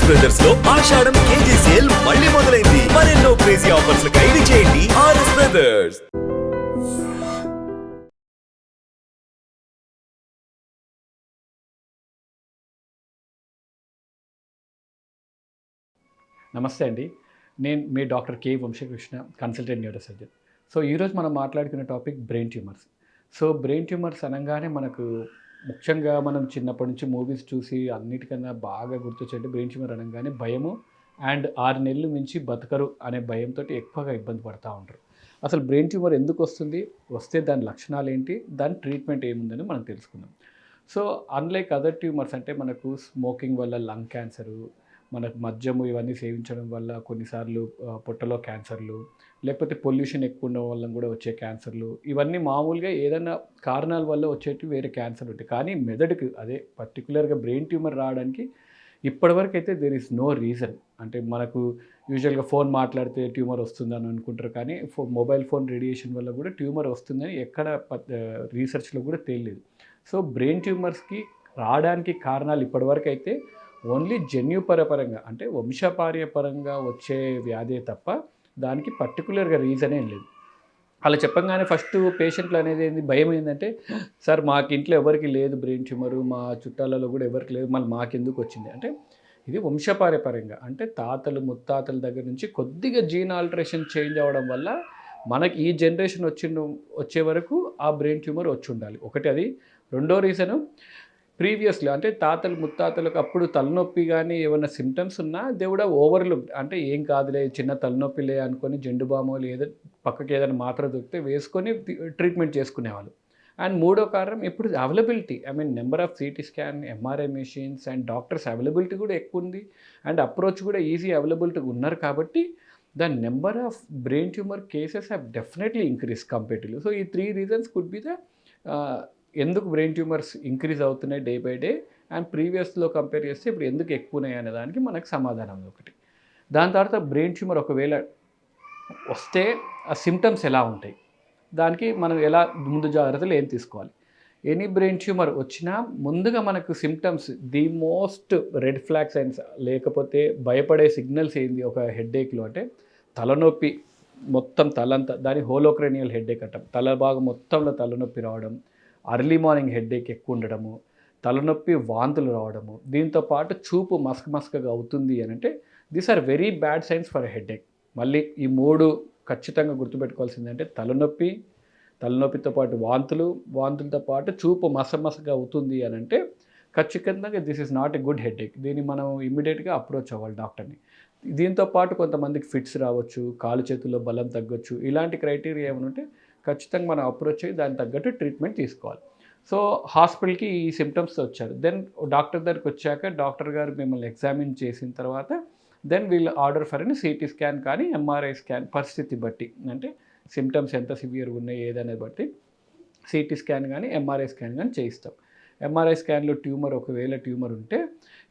RS బ్రదర్స్లో ఆషాఢం KG sale మళ్ళీ మొదలైంది. మరెన్నో క్రేజీ ఆఫర్స్ ఖైదీ చేయండి ఆర్ఎస్ బ్రదర్స్ నమస్తే అండి. నేను మీ doctor K Vamsakrishna consultant neuro surgeon so ఈరోజు మనం మాట్లాడుకునే topic brain tumours so brain tumours అనగానే మనకు ముఖ్యంగా మనం చిన్నప్పటి నుంచి మూవీస్ చూసి అన్నిటికన్నా బాగా గుర్తొచ్చేది బ్రెయిన్ ట్యూమర్ అనగానే భయము అండ్ ఆరు నెలలు మించి బతకరు అనే భయంతో ఎక్కువగా ఇబ్బంది పడుతూ ఉంటారు. అసలు బ్రెయిన్ ట్యూమర్ ఎందుకు వస్తుంది? వస్తే దాని లక్షణాలు ఏంటి? దాని ట్రీట్మెంట్ ఏముందని మనం తెలుసుకుందాం. సో అన్లైక్ అదర్ ట్యూమర్స్ అంటే మనకు స్మోకింగ్ వల్ల లంగ్ క్యాన్సరు మనకు మద్యము ఇవన్నీ సేవించడం వల్ల కొన్నిసార్లు పొట్టలో క్యాన్సర్లు లేకపోతే పొల్యూషన్ ఎక్కువ ఉండడం వల్ల కూడా వచ్చే క్యాన్సర్లు. ఇవన్నీ మామూలుగా ఏదైనా కారణాల వల్ల వచ్చేటి వేరే క్యాన్సర్ ఉంటాయి. కానీ మెదడుకు అదే పర్టికులర్గా బ్రెయిన్ ట్యూమర్ రావడానికి ఇప్పటివరకు అయితే దేర్ ఇస్ నో రీజన్ అంటే మనకు యూజువల్గా ఫోన్ మాట్లాడితే ట్యూమర్ వస్తుందని అనుకుంటారు. కానీ ఫో మొబైల్ ఫోన్ రేడియేషన్ వల్ల కూడా ట్యూమర్ వస్తుందని ఎక్కడ రీసెర్చ్లో కూడా తెలియదు సో బ్రెయిన్ ట్యూమర్స్కి రావడానికి కారణాలు ఇప్పటివరకు అయితే ఓన్లీ జన్యుపరపరంగా అంటే వంశపార్యపరంగా వచ్చే వ్యాధే తప్ప దానికి పర్టికులర్గా రీజన్ ఏం లేదు. అలా చెప్పంగానే ఫస్ట్ పేషెంట్లు అనేది ఏంది భయం ఏంటంటే సార్ మాకు ఇంట్లో ఎవరికి లేదు బ్రెయిన్ ట్యూమరు మా చుట్టాలలో కూడా ఎవరికి లేదు మళ్ళీ మాకెందుకు వచ్చింది? అంటే ఇది వంశపార్యపరంగా అంటే తాతలు ముత్తాతల దగ్గర నుంచి కొద్దిగా జీన్ ఆల్టరేషన్ చేంజ్ అవ్వడం వల్ల మనకి ఈ జనరేషన్ వచ్చిన వచ్చే వరకు ఆ బ్రెయిన్ ట్యూమర్ వచ్చి ఉండాలి. ఒకటి అది. రెండో రీజను ప్రీవియస్లీ అంటే తాతలు ముత్తాతలకు అప్పుడు తలనొప్పి కానీ ఏమైనా సిమ్టమ్స్ ఉన్నా దేవుడ ఓవర్లుక్ అంటే ఏం కాదులే చిన్న తలనొప్పిలే అనుకొని జెండు బామో లేదా పక్కకి ఏదైనా మాత్ర దొరికితే వేసుకొని ట్రీట్మెంట్ చేసుకునేవాళ్ళు. అండ్ మూడో కారణం ఇప్పుడు availability I mean number of CT scan MRI machines and doctors availability కూడా ఎక్కువ ఉంది. అండ్ అప్రోచ్ కూడా ఈజీ అవైలబిలిటీ ఉన్నారు కాబట్టి the number of brain tumour cases have definitely increase comparatively so ఈ three reasons could be the ఎందుకు brain tumours increase అవుతున్నాయి day by day and ప్రీవియస్లో కంపేర్ చేస్తే ఇప్పుడు ఎందుకు ఎక్కువ ఉన్నాయి అనే దానికి మనకు సమాధానం ఒకటి. దాని తర్వాత బ్రెయిన్ ట్యూమర్ ఒకవేళ వస్తే ఆ సిమ్టమ్స్ ఎలా ఉంటాయి? దానికి మనం ఎలా ముందు జాగ్రత్తలు ఏం తీసుకోవాలి? ఎనీ బ్రెయిన్ ట్యూమర్ వచ్చినా ముందుగా మనకు symptoms the most red flag signs లేకపోతే భయపడే సిగ్నల్స్ ఏంది ఒక హెడ్ఏక్లో అంటే తలనొప్పి మొత్తం తలంతా దాని హోలోక్రేనియల్ హెడ్ఏక్ అంటాం. తల భాగం మొత్తంలో తలనొప్పి రావడం అర్లీ మార్నింగ్ హెడ్ఏక్ ఎక్కువ ఉండడము తలనొప్పి వాంతులు రావడము దీంతో పాటు చూపు మస్క్ మస్కగా అవుతుంది అని అంటే these are very bad signs for headache మళ్ళీ ఈ మూడు ఖచ్చితంగా గుర్తుపెట్టుకోవాల్సింది అంటే తలనొప్పి తలనొప్పితో పాటు వాంతులు వాంతులతో పాటు చూపు మసమసగా అవుతుంది అని అంటే ఖచ్చితంగా this is not a good headache దీన్ని మనం ఇమ్మీడియట్గా అప్రోచ్ అవ్వాలి డాక్టర్ని దీంతో పాటు కొంతమందికి ఫిట్స్ రావచ్చు కాలు చేతుల్లో బలం తగ్గొచ్చు ఇలాంటి క్రైటీరియా ఏమైనా ఉంటే ఖచ్చితంగా మనం అప్రోచ్ అయ్యి దానికి తగ్గట్టు ట్రీట్మెంట్ తీసుకోవాలి. సో హాస్పిటల్కి ఈ సిమ్టమ్స్ వచ్చారు. దెన్ డాక్టర్ దగ్గరికి వచ్చాక డాక్టర్ గారు మిమ్మల్ని ఎగ్జామిన్ చేసిన తర్వాత దెన్ వీళ్ళు ఆర్డర్ ఫర్ అని సిటీ స్కాన్ కానీ ఎంఆర్ఐ స్కాన్ పరిస్థితి బట్టి అంటే సిమ్టమ్స్ ఎంత సివియర్గా ఉన్నాయి ఏదనేది బట్టి సిటీ స్కాన్ కానీ ఎంఆర్ఐ స్కాన్ కానీ చేయిస్తాం. ఎంఆర్ఐ స్కాన్లో ట్యూమర్ ఒకవేళ ట్యూమర్ ఉంటే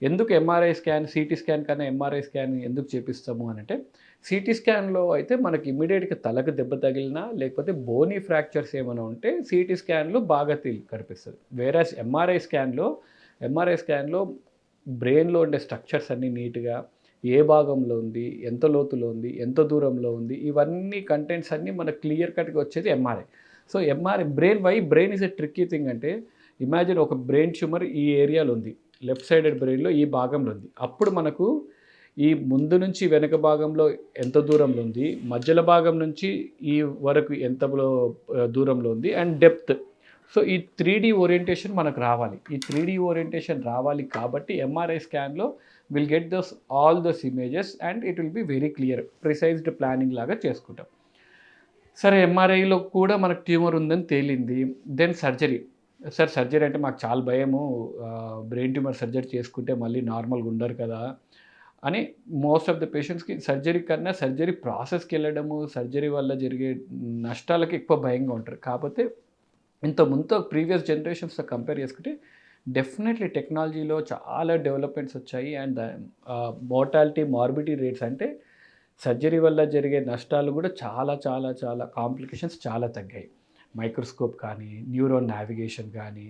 ఎందుకు ఎంఆర్ఐ స్కాన్ సిటీ స్కాన్ కన్నా ఎంఆర్ఐ స్కాన్ ఎందుకు చేపిస్తాము అని అంటే సిటీ స్కాన్లో అయితే మనకి ఇమీడియట్గా తలకు దెబ్బ తగిలినా లేకపోతే బోనీ ఫ్రాక్చర్స్ ఏమైనా ఉంటే సిటీ స్కాన్లో బాగా తెలి కనిపిస్తుంది. వేరే ఎంఆర్ఐ స్కాన్లో ఎంఆర్ఐ స్కాన్లో బ్రెయిన్లో ఉండే స్ట్రక్చర్స్ అన్నీ నీట్గా ఏ భాగంలో ఉంది ఎంత లోతులో ఉంది ఎంత దూరంలో ఉంది ఇవన్నీ కంటెంట్స్ అన్నీ మనకు క్లియర్ కట్గా వచ్చేది MRI so MRI brain why brain is a tricky thing అంటే ఇమాజిన్ ఒక బ్రెయిన్ ట్యూమర్ ఈ ఏరియాలో ఉంది. లెఫ్ట్ సైడెడ్ బ్రెయిన్లో ఈ భాగంలో ఉంది. అప్పుడు మనకు ఈ ముందు నుంచి వెనక భాగంలో ఎంత దూరంలో ఉంది? మధ్యలో భాగం నుంచి ఈ వరకు ఎంత దూరంలో ఉంది? అండ్ డెప్త్ సో ఈ త్రీ డీ ఓరియంటేషన్ మనకు రావాలి. ఈ త్రీ డీ ఓరియంటేషన్ రావాలి కాబట్టి MRI స్కాన్లో will get those all those images and it will be very clear precised planning లాగా చేసుకుంటాం. సరే ఎంఆర్ఐలో కూడా మనకు ట్యూమర్ ఉందని తేలింది. దెన్ సర్జరీ సార్ సర్జరీ అంటే మాకు చాలా భయము. బ్రెయిన్ ట్యూమర్ సర్జరీ చేసుకుంటే మళ్ళీ నార్మల్గా ఉండరు కదా అని మోస్ట్ ఆఫ్ ద పేషెంట్స్కి సర్జరీ కన్నా సర్జరీ ప్రాసెస్కి వెళ్ళడము సర్జరీ వల్ల జరిగే నష్టాలకి ఎక్కువ భయంగా ఉంటారు. కాకపోతే ఇంత ముందు ప్రీవియస్ జనరేషన్స్తో కంపేర్ చేసుకుంటే డెఫినెట్లీ టెక్నాలజీలో చాలా డెవలప్మెంట్స్ వచ్చాయి. అండ్ మోర్టాలిటీ మార్బిటీ రేట్స్ అంటే సర్జరీ వల్ల జరిగే నష్టాలు కూడా చాలా చాలా చాలా కాంప్లికేషన్స్ చాలా తగ్గాయి. మైక్రోస్కోప్ కానీ న్యూరో నావిగేషన్ కానీ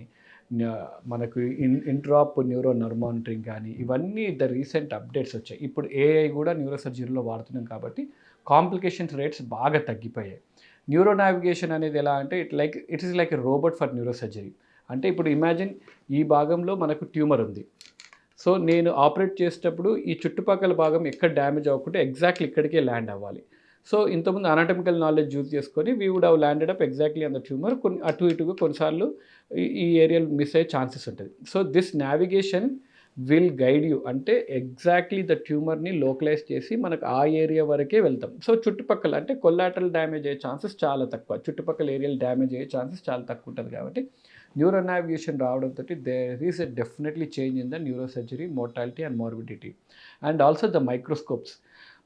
మనకు ఇన్ ఇంట్రాప్ న్యూరో నర్మానిటరింగ్ కానీ ఇవన్నీ ద రీసెంట్ అప్డేట్స్ వచ్చాయి. ఇప్పుడు ఏఐ కూడా న్యూరో సర్జరీలో వాడుతున్నాం కాబట్టి కాంప్లికేషన్స్ రేట్స్ బాగా తగ్గిపోయాయి. న్యూరో నావిగేషన్ అనేది ఎలా అంటే it like it is like a robot for neuro surgery అంటే ఇప్పుడు ఇమాజిన్ ఈ భాగంలో మనకు ట్యూమర్ ఉంది. సో నేను ఆపరేట్ చేసేటప్పుడు ఈ చుట్టుపక్కల భాగం ఎక్కడ డ్యామేజ్ అవ్వకుండా ఎగ్జాక్ట్లీ ఇక్కడికే ల్యాండ్ అవ్వాలి. సో ఇంతకుముందు అనాటమికల్ నాలెడ్జ్ యూజ్ చేసుకొని we would have landed up exactly అంత ట్యూమర్ కొన్ని అటు ఇటుగా కొన్నిసార్లు ఈ- ఈ ఏరియాలో మిస్ అయ్యే ఛాన్సెస్ ఉంటుంది. So this navigation will guide you అంటే ఎగ్జాక్ట్లీ ద ట్యూమర్ని లోకలైజ్ చేసి మనకు ఆ ఏరియా వరకే వెళ్తాం. సో చుట్టుపక్కల అంటే కొల్లాటరల్ డ్యామేజ్ అయ్యే ఛాన్సెస్ చాలా తక్కువ. చుట్టుపక్కల ఏరియాలు డ్యామేజ్ అయ్యే ఛాన్సెస్ చాలా తక్కువ ఉంటుంది కాబట్టి న్యూరో నావిగేషన్ రావడంతో there is a definitely change in the neuro surgery mortality and morbidity and also the microscopes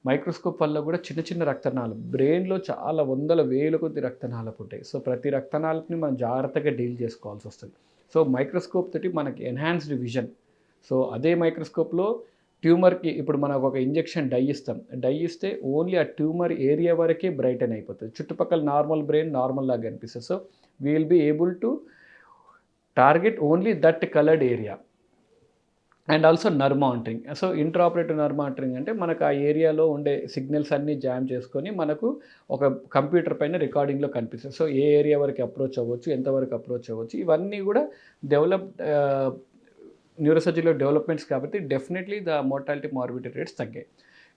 microscope వల్ల కూడా చిన్న చిన్న రక్తనాళాలు బ్రెయిన్లో చాలా వందల వేల కొద్ది రక్తనాళాలు ఉంటాయి. సో ప్రతి రక్తనాళాలని మనం జాగ్రత్తగా డీల్ చేసుకోవాల్సి వస్తుంది. సో మైక్రోస్కోప్ తోటి మనకి ఎన్హాన్స్డ్ విజన్. సో అదే మైక్రోస్కోప్లో ట్యూమర్కి ఇప్పుడు మనకు ఒక ఇంజెక్షన్ డై ఇస్తాం. డై ఇస్తే ఓన్లీ ఆ ట్యూమర్ ఏరియా వరకే బ్రైటన్ అయిపోతుంది. చుట్టుపక్కల నార్మల్ బ్రెయిన్ నార్మల్ లాగా కనిపిస్తుంది so we will be able to target only that coloured area. And also neuromonitoring so intraoperative neuro monitoring అంటే మనకు ఆ ఏరియాలో ఉండే సిగ్నల్స్ అన్నీ జామ్ చేసుకొని మనకు ఒక కంప్యూటర్ పైన రికార్డింగ్లో కనిపిస్తుంది సో ఏ ఏరియా వరకు అప్రోచ్ అవ్వచ్చు ఎంతవరకు అప్రోచ్ అవ్వచ్చు ఇవన్నీ కూడా డెవలప్ న్యూరోసర్జీలో డెవలప్మెంట్స్ కాబట్టి definitely the mortality morbidity rates తగ్గాయి.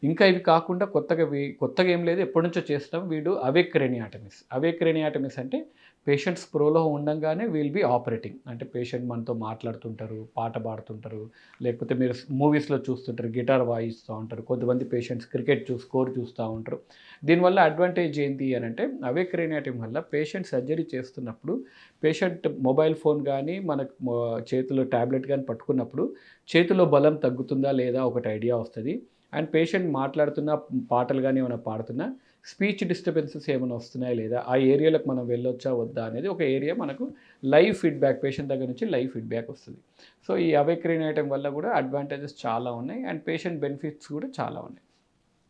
ఇంకా ఇవి కాకుండా కొత్తగా వీ- కొత్తగా ఏం లేదు ఎప్పటి నుంచో చేస్తాం వీడు అవేక్రేనియాటమిస్. అవేక్రేనియాటమిస్ అంటే పేషెంట్స్ ప్రోలో ఉండంగానే వీల్ బి ఆపరేటింగ్. అంటే పేషెంట్ మనతో మాట్లాడుతుంటారు పాట పాడుతుంటారు లేకపోతే మీరు మూవీస్లో చూస్తుంటారు గిటార్ వాయిస్తూ ఉంటారు కొంతమంది పేషెంట్స్ క్రికెట్ చూ స్కోర్ చూస్తూ ఉంటారు. దీనివల్ల అడ్వాంటేజ్ ఏంటి అని అంటే అవేక్ వల్ల పేషెంట్ సర్జరీ చేస్తున్నప్పుడు పేషెంట్ మొబైల్ ఫోన్ కానీ మనకు చేతిలో ట్యాబ్లెట్ కానీ పట్టుకున్నప్పుడు చేతిలో బలం తగ్గుతుందా లేదా ఒకటి ఐడియా వస్తుంది. అండ్ పేషెంట్ మాట్లాడుతున్న పాటలు కానీ ఏమైనా పాడుతున్నా స్పీచ్ డిస్టర్బెన్సెస్ ఏమైనా వస్తున్నాయా లేదా ఆ ఏరియాలకు మనం వెళ్ళొచ్చా వద్దా అనేది ఒక ఏరియా మనకు లైవ్ ఫీడ్బ్యాక్ పేషెంట్ దగ్గర నుంచి లైవ్ ఫీడ్బ్యాక్ వస్తుంది. సో ఈ అవేక్రీన్ ఐటమ్ వల్ల కూడా అడ్వాంటేజెస్ చాలా ఉన్నాయి అండ్ పేషెంట్ బెనిఫిట్స్ కూడా చాలా ఉన్నాయి.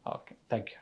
Okay thank you